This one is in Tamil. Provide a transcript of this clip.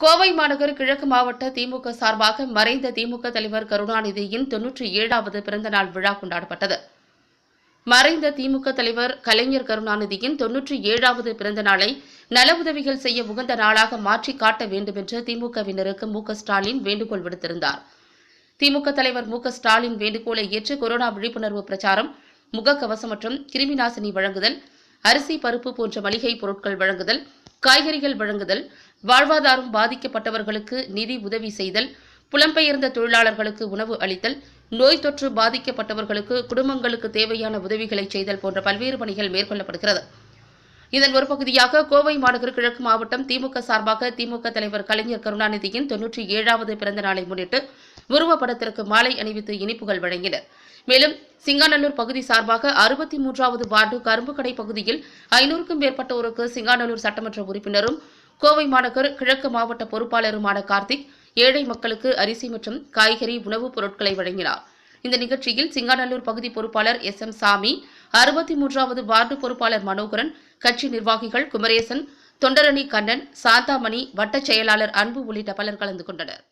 கோவை மாநகர் கிழக்கு மாவட்ட திமுக சார்பாக மறைந்த திமுக தலைவர் கருணாநிதியின் தொன்னூற்றி ஏழாவது பிறந்தநாள் விழா கொண்டாடப்பட்டது. மறைந்த திமுக தலைவர் கலைஞர் கருணாநிதியின் தொன்னூற்றி ஏழாவது பிறந்த நாளை நல உதவிகள் செய்ய உகந்த நாளாக மாற்றி காட்ட வேண்டும் என்று திமுகவினருக்கு மு. க. ஸ்டாலின் வேண்டுகோள் விடுத்திருந்தார். திமுக தலைவர் மு. க. ஸ்டாலின் வேண்டுகோளை ஏற்று கொரோனா விழிப்புணர்வு பிரச்சாரம் முகக்கவசம் மற்றும் கிருமிநாசினி வழங்குதல் அரிசி பருப்பு போன்ற மளிகை பொருட்கள் வழங்குதல் காய்கறிகள் வழங்குதல் வாழ்வாதாரம் பாதிக்கப்பட்டவர்களுக்கு நிதி உதவி செய்தல் புலம்பெயர்ந்த தொழிலாளர்களுக்கு உணவு அளித்தல் நோய் தொற்று பாதிக்கப்பட்டவர்களுக்கு குடும்பங்களுக்கு தேவையான உதவிகளை செய்தல் போன்ற பல்வேறு பணிகள் மேற்கொள்ளப்படுகிறது. இதன் ஒரு பகுதியாக கோவை மாநகர் கிழக்கு மாவட்டம் திமுக சார்பாக திமுக தலைவர் கலைஞர் கருணாநிதியின் தொன்னூற்றி ஏழாவது பிறந்த நாளை முன்னிட்டு உருவப்படத்திற்கு மாலை அணிவித்து இனிப்புகள் வழங்கினர். மேலும் சிங்காநல்லூர் பகுதி சார்பாக அறுபத்தி மூன்றாவது வார்டு கரும்புக்கடை பகுதியில் ஐநூறுக்கும் மேற்பட்டோருக்கு சிங்காநல்லூர் சட்டமன்ற உறுப்பினரும் கோவை மாநகர் கிழக்கு மாவட்ட பொறுப்பாளருமான கார்த்திக் ஏழை மக்களுக்கு அரிசி மற்றும் காய்கறி உணவுப் பொருட்களை வழங்கினார். இந்த நிகழ்ச்சியில் சிங்காநல்லூர் பகுதி பொறுப்பாளர் எஸ். எம். சாமி அறுபத்தி மூன்றாவது வார்டு பொறுப்பாளர் மனோகரன் கட்சி நிர்வாகிகள் குமரேசன் தொண்டரணி கண்ணன் சாந்தாமணி வட்டச் செயலாளர் அன்பு உள்ளிட்ட பலர் கலந்து கொண்டனர்.